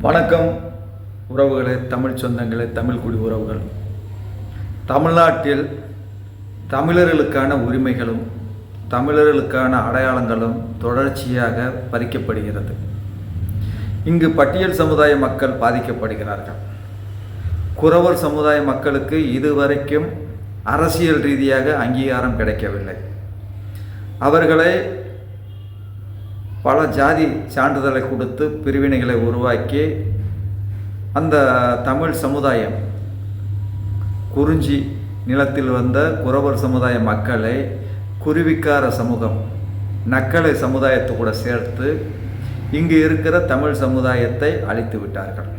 வணக்கம் உறவுகளே தமிழ் சொந்தங்களே தமிழ் குடி உறவுகள். தமிழ்நாட்டில் தமிழர்களுக்கான உரிமைகளும் தமிழர்களுக்கான அடையாளங்களும் தொடர்ச்சியாக பறிக்கப்படுகிறது. இங்கு பட்டியல் சமுதாய மக்கள் பாதிக்கப்படுகிறார்கள். குறவர் சமுதாய மக்களுக்கு இதுவரைக்கும் அரசியல் ரீதியாக அங்கீகாரம் கிடைக்கவில்லை. அவர்களை பல ஜாதி சான்றிதழை கொடுத்து பிரிவினைகளை உருவாக்கி அந்த தமிழ் சமுதாயம் குறிஞ்சி நிலத்தில் வந்த குறவர் சமுதாய மக்களை குருவிக்கார சமூகம் நக்கலை சமுதாயத்தை கூட சேர்த்து இங்கு இருக்கிற தமிழ் சமுதாயத்தை அழித்து விட்டார்கள்.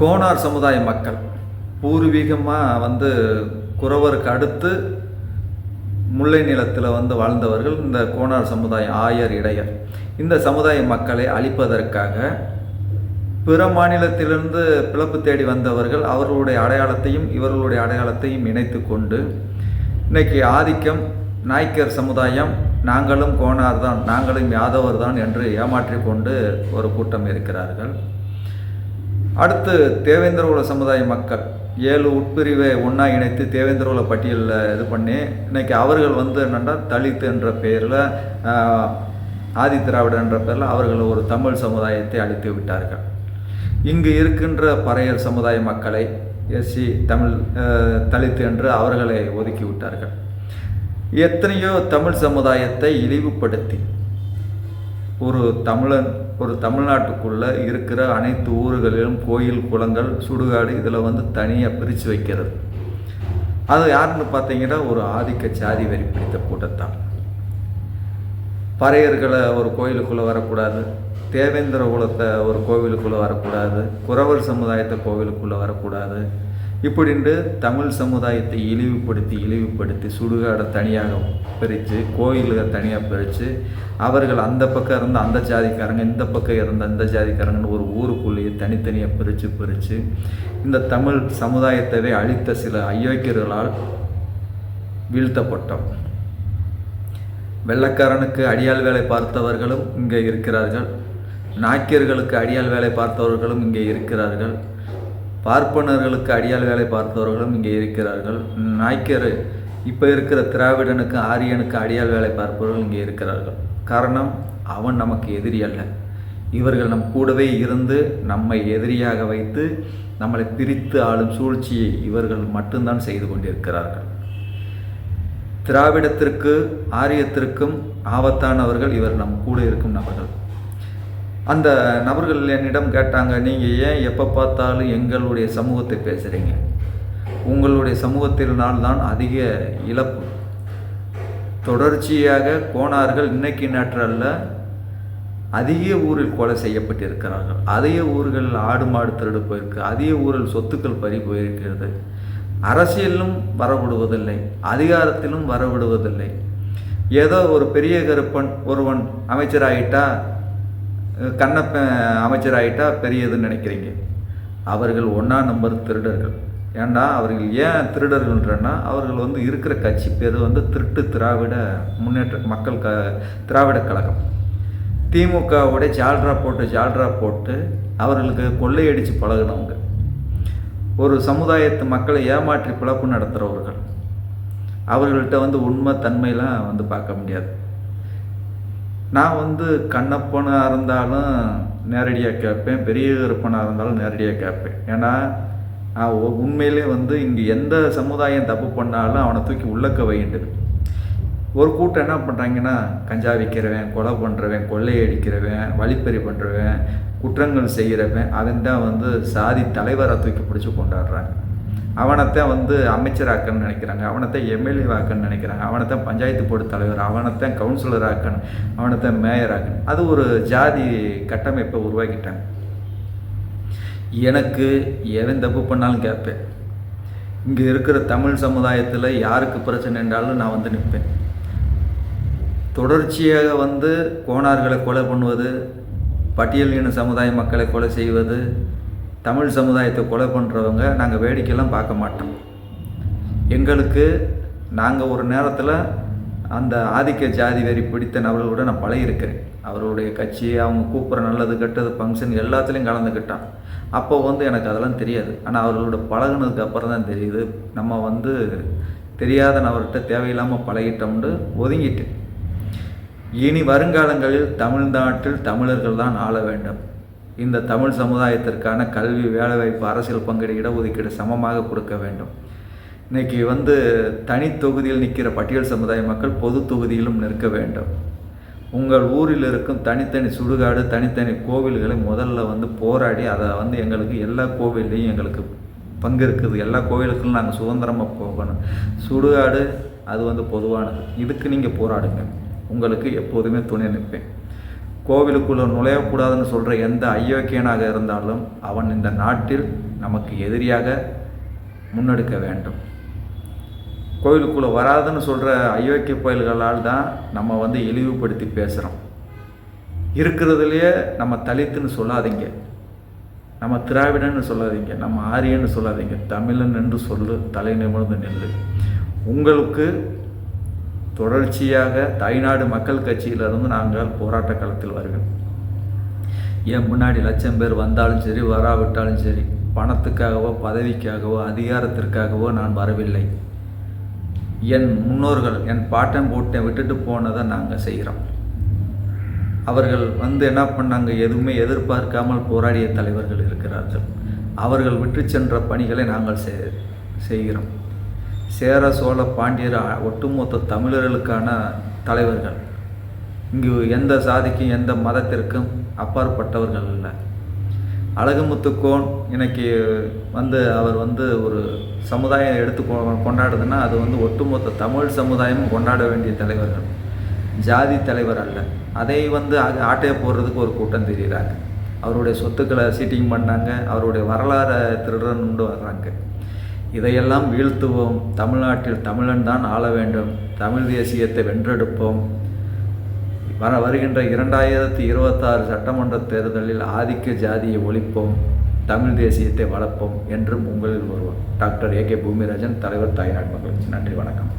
கோனார் சமுதாய மக்கள் பூர்வீகமாக வந்து குறவருக்கு அடுத்து முல்லை நிலத்தில் வந்து வாழ்ந்தவர்கள் இந்த கோணார் சமுதாயம் ஆயர் இடையர். இந்த சமுதாய மக்களை அழிப்பதற்காக பிற மாநிலத்திலிருந்து பிளப்பு தேடி வந்தவர்கள் அவர்களுடைய அடையாளத்தையும் இவர்களுடைய அடையாளத்தையும் இணைத்து கொண்டு இன்னைக்கு ஆதிக்கம் நாய்க்கர் சமுதாயம் நாங்களும் கோணார் தான் நாங்களும் யாதவர் தான் என்று ஏமாற்றிக் கொண்டு ஒரு கூட்டம் இருக்கிறார்கள். அடுத்து தேவேந்திரகுல சமுதாய மக்கள். ஏழு உட்பிரிவை ஒன்றா இணைத்து தேவேந்திரகுல பட்டியலில் இது பண்ணி இன்னைக்கு அவர்கள் வந்து என்னென்னா தலித் என்ற பெயரில் ஆதி திராவிடர் என்ற பெயரில் அவர்கள் ஒரு தமிழ் சமுதாயத்தை அழித்து விட்டார்கள். இங்கு இருக்கின்ற பறையர் சமுதாய மக்களை எஸ்சி தமிழ் தலித்து தலித் என்று அவர்களை ஒதுக்கி விட்டார்கள். எத்தனையோ தமிழ் சமுதாயத்தை இழிவுபடுத்தி ஒரு தமிழன் ஒரு தமிழ்நாட்டுக்குள்ளே இருக்கிற அனைத்து ஊர்களிலும் கோயில் குளங்கள் சுடுகாடு இதில் வந்து தனியாக பிரித்து வைக்கிறது. அது யாருன்னு பார்த்தீங்கன்னா ஒரு ஆதிக்க சாதி வரி பிடித்த கூட்டத்தான். பறையர்களை ஒரு கோயிலுக்குள்ளே வரக்கூடாது. தேவேந்திர குலத்தை ஒரு கோவிலுக்குள்ளே வரக்கூடாது. குறவர் சமுதாயத்தை கோவிலுக்குள்ளே வரக்கூடாது. இப்படின்ட்டு தமிழ் சமுதாயத்தை இழிவுபடுத்தி இழிவுபடுத்தி சுடுகாடை தனியாக பிரித்து கோயில்களை தனியாக பிரித்து அவர்கள் அந்த பக்கம் இருந்த அந்த ஜாதிக்காரங்க இந்த பக்கம் இருந்த அந்த ஜாதிக்காரங்கன்னு ஒரு ஊருக்குள்ளேயே தனித்தனியாக பிரித்து பிரித்து இந்த தமிழ் சமுதாயத்தவே அழித்த சில அயோக்கியர்களால் வீழ்த்தப்பட்டோம். வெள்ளக்காரனுக்கு அடியாள் வேலை பார்த்தவர்களும் இங்கே இருக்கிறார்கள். நாக்கியர்களுக்கு அடியாள் வேலை பார்த்தவர்களும் இங்கே இருக்கிறார்கள். பார்ப்பனர்களுக்கு அடியாள் வேலை பார்த்தவர்களும் இங்கே இருக்கிறார்கள். நாய்க்கர் இப்போ இருக்கிற திராவிடனுக்கு ஆரியனுக்கு அடியாள் வேலை பார்ப்பவர்கள் இங்கே இருக்கிறார்கள். காரணம் அவன் நமக்கு எதிரி அல்ல. இவர்கள் நம் கூடவே இருந்து நம்மை எதிரியாக வைத்து நம்மளை பிரித்து ஆளும் சூழ்ச்சியை இவர்கள் மட்டும்தான் செய்து கொண்டிருக்கிறார்கள். திராவிடத்திற்கு ஆரியத்திற்கும் ஆபத்தானவர்கள் இவர் நம் கூட இருக்கும் நபர்கள். அந்த நபர்கள் என்னிடம் கேட்டாங்க நீங்கள் ஏன் எப்போ பார்த்தாலும் எங்களுடைய சமூகத்தை பேசுகிறீங்க உங்களுடைய சமூகத்தினால் தான் அதிக இழப்பு. தொடர்ச்சியாக கோணார்கள் இன்னைக்கு நேற்றல்ல அதிக ஊரில் கொலை செய்யப்பட்டிருக்கிறார்கள். அதிக ஊர்களில் ஆடு மாடு திருடு போயிருக்கு. அதிக ஊரில் சொத்துக்கள் பறி போயிருக்கிறது. அரசியலிலும் வரவிடுவதில்லை. அதிகாரத்திலும் வரவிடுவதில்லை. ஏதோ ஒரு பெரிய கருப்பன் ஒருவன் அமைச்சராகிட்டா கண்ணப்பன் அமைச்சராயிட்டா பெரியதுன்னு நினைக்கிறீங்க? அவர்கள் ஒன்றா நம்பர் திருடர்கள். ஏன்னா அவர்கள் ஏன் திருடர்கள்ன்றன்னா அவர்கள் வந்து இருக்கிற கட்சி பேர் வந்து திருட்டு திராவிட முன்னேற்ற மக்கள் க திராவிட கழகம். திமுகவோட ஜால்ரா போட்டு ஜால்ரா போட்டு அவர்களுக்கு கொள்ளையடித்து பழகினவங்க. ஒரு சமுதாயத்து மக்களை ஏமாற்றி பிழப்பு நடத்துகிறவர்கள் அவர்கள்ட்ட வந்து உண்மை தன்மையெல்லாம் வந்து பார்க்க முடியாது. நான் வந்து கண்ணப்பனாக இருந்தாலும் நேரடியாக கேட்பேன் பெரிய கருப்பனாக இருந்தாலும் நேரடியாக கேட்பேன். ஏன்னா நான் உண்மையிலே வந்து இங்கே எந்த சமுதாயம் தப்பு பண்ணாலும் அவனை தூக்கி உள்ளக்க வைண்டது ஒரு கூட்டம் என்ன பண்ணுறாங்கன்னா கஞ்சா விற்கிறவன் கொலை பண்ணுறவன் கொள்ளையடிக்கிறவன் வழிப்பறி பண்ணுறவன் குற்றங்கள் செய்கிறவன் அவன் தான் வந்து சாதி தலைவரை தூக்கி பிடிச்சி கொண்டாடுறாங்க. அவனைத்தான் வந்து அமைச்சராக்கன்னு நினைக்கிறாங்க. அவனைத்தான் எம்எல்ஏ ஆக்கன்னு நினைக்கிறாங்க. அவனைத்தான் பஞ்சாயத்து போர்டு தலைவர் அவனைத்தான் கவுன்சிலர் ஆக்கணும் அவனைத்தான் மேயர் ஆக்கணும். அது ஒரு ஜாதி கட்டமைப்பை உருவாக்கிட்டாங்க. எனக்கு எவன் தப்பு பண்ணாலும் கேட்பேன். இங்கே இருக்கிற தமிழ் சமுதாயத்தில் யாருக்கு பிரச்சனை என்றாலும் நான் வந்து நிற்பேன். தொடர்ச்சியாக வந்து கோணார்களை கொலை பண்ணுவது பட்டியல் சமுதாய மக்களை கொலை செய்வது தமிழ் சமுதாயத்தை கொலை பண்ணுறவங்க நாங்கள் வேடிக்கையெல்லாம் பார்க்க மாட்டோம். எங்களுக்கு நாங்கள் ஒரு நேரத்தில் அந்த ஆதிக்க ஜாதி வெறி பிடித்த நபர்களோட நான் பழகிருக்கிறேன் அவருடைய கட்சி அவங்க கூப்பிட்ற நல்லது கெட்டது ஃபங்க்ஷன் எல்லாத்துலேயும் கலந்துக்கிட்டான். அப்போ வந்து எனக்கு அதெல்லாம் தெரியாது. ஆனால் அவர்களோட பழகுனதுக்கு அப்புறம் தான் தெரியுது. நம்ம வந்து தெரியாத நபர்கிட்ட தேவையில்லாமல் பழகிட்டோம்னு ஒதுங்கிட்டு இனி வருங்காலங்களில் தமிழ்நாட்டில் தமிழர்கள் தான் ஆள வேண்டும். இந்த தமிழ் சமுதாயத்திற்கான கல்வி வேலைவாய்ப்பு அரசியல் பங்கீடு இடஒதுக்கீடு சமமாக கொடுக்க வேண்டும். இன்றைக்கி வந்து தனி தொகுதியில் நிற்கிற பட்டியல் சமுதாய மக்கள் பொது தொகுதியிலும் நிற்க வேண்டும். உங்கள் ஊரில் இருக்கும் தனித்தனி சுடுகாடு தனித்தனி கோவில்களை முதல்ல வந்து போராடி அதை வந்து எங்களுக்கு எல்லா கோவில்லையும் எங்களுக்கு பங்கு இருக்குது. எல்லா கோவிலுக்கும் நாங்கள் சுதந்திரமாக போகணும். சுடுகாடு அது வந்து பொதுவானது. இதுக்கு நீங்கள் போராடுங்க. உங்களுக்கு எப்போதுமே துணை நிற்பேன். கோவிலுக்குள்ளே நுழையக்கூடாதுன்னு சொல்கிற எந்த அயோக்கியனாக இருந்தாலும் அவன் இந்த நாட்டில் நமக்கு எதிரியாக முன்னெடுக்க வேண்டும். கோவிலுக்குள்ளே வராதுன்னு சொல்கிற அயோக்கிய பயல்களால் தான் நம்ம வந்து இழிவுபடுத்தி பேசுகிறோம் இருக்கிறதுலையே நம்ம தலித்துன்னு சொல்லாதீங்க. நம்ம திராவிடன்னு சொல்லாதீங்க. நம்ம ஆரியன்னு சொல்லாதீங்க. தமிழன் என்று சொல்லு தலை நிமிர்ந்து நெல் உங்களுக்கு தொடர்ச்சியாக தாய்நாடு மக்கள் கட்சியிலிருந்து நாங்கள் போராட்ட களத்தில் வருவோம் என் முன்னாடி லட்சம் பேர் வந்தாலும் சரி வராவிட்டாலும் சரி பணத்துக்காகவோ பதவிக்காகவோ அதிகாரத்திற்காகவோ நான் வரவில்லை. என் முன்னோர்கள் என் பாட்டன் போட்டை விட்டுட்டு போனதை நாங்கள் செய்கிறோம். அவர்கள் வந்து என்ன பண்ணாங்க? எதுவுமே எதிர்பார்க்காமல் போராடிய தலைவர்கள் இருக்கிறார்கள். அவர்கள் விட்டு சென்ற பணிகளை நாங்கள் செய்- செய்கிறோம். சேர சோழ பாண்டியர் ஒட்டுமொத்த தமிழர்களுக்கான தலைவர்கள். இங்கு எந்த சாதிக்கும் எந்த மதத்திற்கும் அப்பாற்பட்டவர்கள் இல்லை. அழகுமுத்துக்கோன் இன்னைக்கு வந்து அவர் வந்து ஒரு சமுதாயம் எடுத்து கொண்டாடுதுன்னா அது வந்து ஒட்டுமொத்த தமிழ் சமுதாயமும் கொண்டாட வேண்டிய தலைவர்கள். ஜாதி தலைவர் அல்ல. அதை வந்து ஆட்டையை போடுறதுக்கு ஒரு கூட்டம் தெரிகிறாங்க அவருடைய சொத்துக்களை சீட்டிங் பண்ணாங்க. அவருடைய வரலாறை திருடன்னு வர்றாங்க. இதையெல்லாம் வீழ்த்துவோம். தமிழ்நாட்டில் தமிழன் தான் ஆள வேண்டும். தமிழ் தேசியத்தை வென்றெடுப்போம். வர வருகின்ற இரண்டாயிரத்தி இருபத்தாறு சட்டமன்ற தேர்தலில் ஆதிக்க ஜாதியை ஒழிப்போம். தமிழ் தேசியத்தை வளர்ப்போம் என்றும் உங்களில் ஒருவர் டாக்டர் ஏ கே பூமிராஜன் தலைவர் தாய்நாடு மக்கள் நன்றி வணக்கம்.